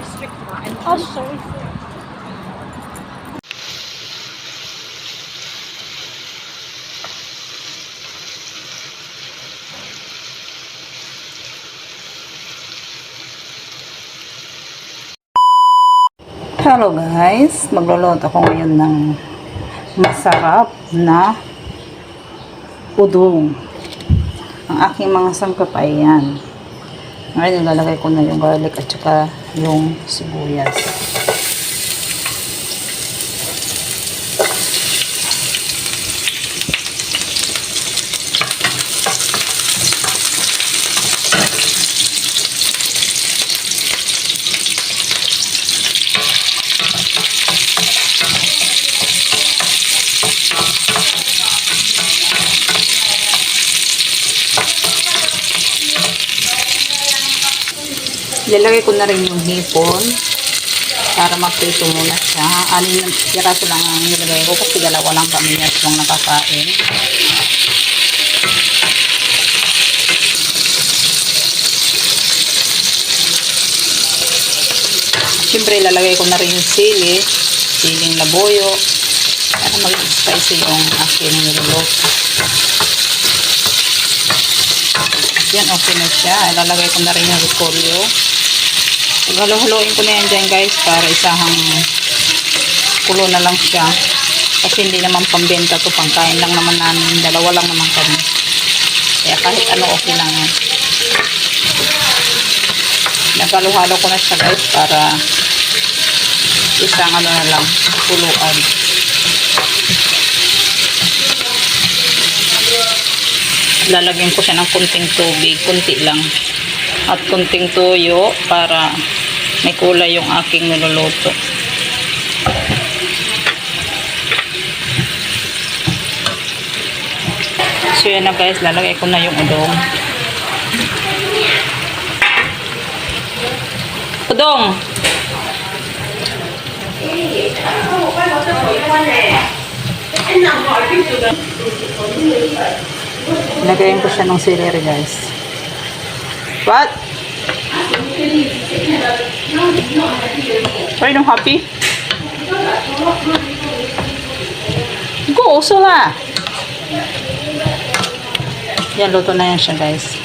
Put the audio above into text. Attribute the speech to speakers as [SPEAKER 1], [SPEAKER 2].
[SPEAKER 1] Oh, sorry.
[SPEAKER 2] Hello guys, magluluto ako ngayon ng masarap na udong. Ang aking mga sangkap ay yan. Ngayon nilalagay ko na yung garlic at saka yung sibuyas. Ilalagay ko na rin yung hipon para magprito muna siya. Anin yung piraso lang ang nilagay ko kasi dalawa lang kami at lang nakakain. Siyempre, ilalagay ko na rin yung sili, siling laboyo, para maging spicy yung aking niluluto. Yan, okay na siya. Ilalagay ko na rin yung repolyo. Halo-haloin ko na yan dyan guys para isahang kulo na lang siya. Kasi hindi naman pambenta to pangkain lang naman namin. Dalawa lang naman kami. Kaya kahit ano okay lang yan. Nagalo-halo ko na siya guys para isang ano na lang kuluan. Lalagyan ko siya ng kunting tubig, kunti lang. At kunting toyo para may kulay yung aking niluluto. So yan na guys, lalagay ko na yung udong. Udong! Lagayin ko siya ng celery guys. What? Are you happy? Go, uso na. Yan, luto na yan siya guys.